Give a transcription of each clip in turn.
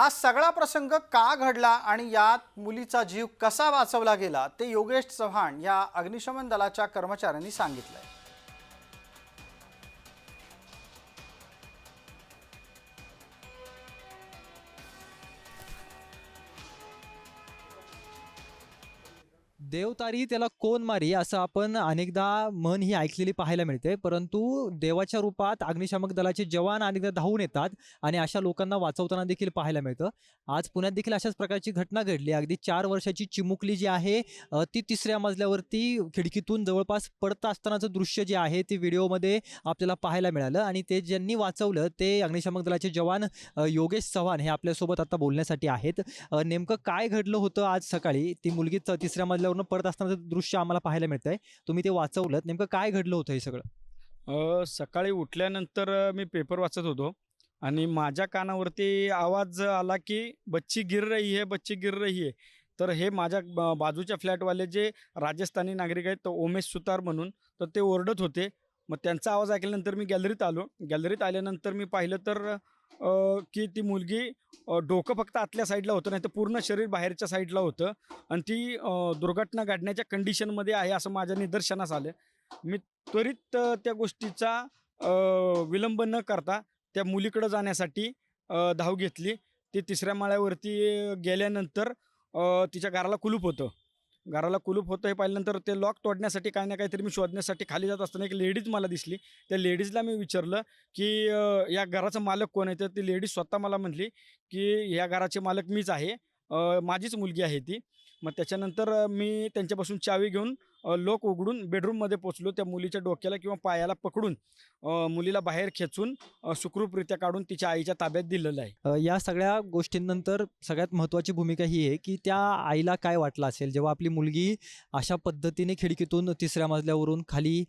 हा सगळा प्रसंग का घडला आणि यात मुलीचा जीव कसा वाचवला गेला ते योगेश चव्हाण या अग्निशमन दलाच्या कर्मचाऱ्यांनी सांगितलंय. देवतारी त्याला कोण मारी असं आपण अनेकदा म्हण ही ऐकलेली पाहायला मिळते. परंतु देवाच्या रूपात अग्निशामक दलाचे जवान अनेकदा धावून येतात आणि अशा लोकांना वाचवताना देखील पाहायला मिळतं. आज पुण्यात देखील अशाच प्रकारची घटना घडली. अगदी चार वर्षाची चिमुकली जी आहे ती तिसऱ्या मजल्यावरती खिडकीतून जवळपास पडत असतानाचं दृश्य जे आहे ते व्हिडिओमध्ये आपल्याला पाहायला मिळालं आणि ते ज्यांनी वाचवलं ते अग्निशामक दलाचे जवान योगेश चव्हाण हे आपल्यासोबत आता बोलण्यासाठी आहेत. नेमकं काय घडलं होतं आज सकाळी? ती मुलगी तिसऱ्या मजल्यावर पडत असताना दृश्य आम्हाला पाहायला मिळतंय. तुम्ही ते वाचवलं नेमकं काय घडलं होतं हे सगळं? अ, सकाळी उठल्यानंतर मी पेपर वाचत होतो. आणि माझ्या कानावरती आवाज आला की बच्ची गिर रही है बच्ची गिर रही है. तर हे माझ्या ब- बाजूच्या फ्लॅटवाले जे राजस्थानी नागरिक आहेत तर उमेश सुतार म्हणून तर ते ओरडत होते. मग त्यांचा आवाज ऐकल्यानंतर मी गॅलरीत आलो. गॅलरीत आल्यानंतर मी पाहिलं तर की ती मुलगी डोकं फक्त आतल्या साईडला होतं नाही तर पूर्ण शरीर बाहेरच्या साईडला होतं. आणि ती दुर्घटना घडण्याच्या कंडिशनमध्ये आहे असं माझ्या निदर्शनास आलं. मी त्वरित त्या गोष्टीचा विलंब न करता त्या मुलीकडं जाण्यासाठी धाव घेतली. ती तिसऱ्या माळ्यावरती गेल्यानंतर तिच्या घराला कुलूप होतं. घराला कुलूप होतं हे पाहिल्यानंतर ते लॉक तोडण्यासाठी काही ना काहीतरी मी शोधण्यासाठी खाली जात असताना एक लेडीज मला दिसली. त्या लेडीजला मी विचारलं की या घराचा मालक कोण आहे? तर ती लेडीज स्वतः मला म्हटली की या घराचे मालक मीच आहे. माझीच मुलगी आहे ती. मग त्याच्यानंतर मी त्यांच्यापासून चावी घेऊन लोक उघडून बेडरूममध्ये पोचलो त्या मुलीच्या डोक्याला किंवा पायाला पकडून मुलीला बाहेर खेचून सुखरूपरित्या काढून तिच्या आईच्या ताब्यात दिलेलं आहे. या सगळ्या गोष्टींनंतर सगळ्यात महत्त्वाची भूमिका ही आहे की त्या आईला काय वाटलं असेल? जेव्हा आपली मुलगी अशा पद्धतीने खिडकीतून तिसऱ्या मजल्यावरून खाली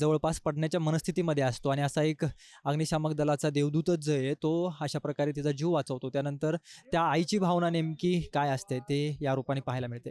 जवळपास पडण्याच्या मनस्थितीमध्ये असतो आणि असा एक अग्निशामक दलाचा देवदूतच जो आहे तो अशा प्रकारे तिचा जीव वाचवतो. त्यानंतर त्या आईची भावना नेमकी काय असते ते या रूपाने पाहायला मिळते.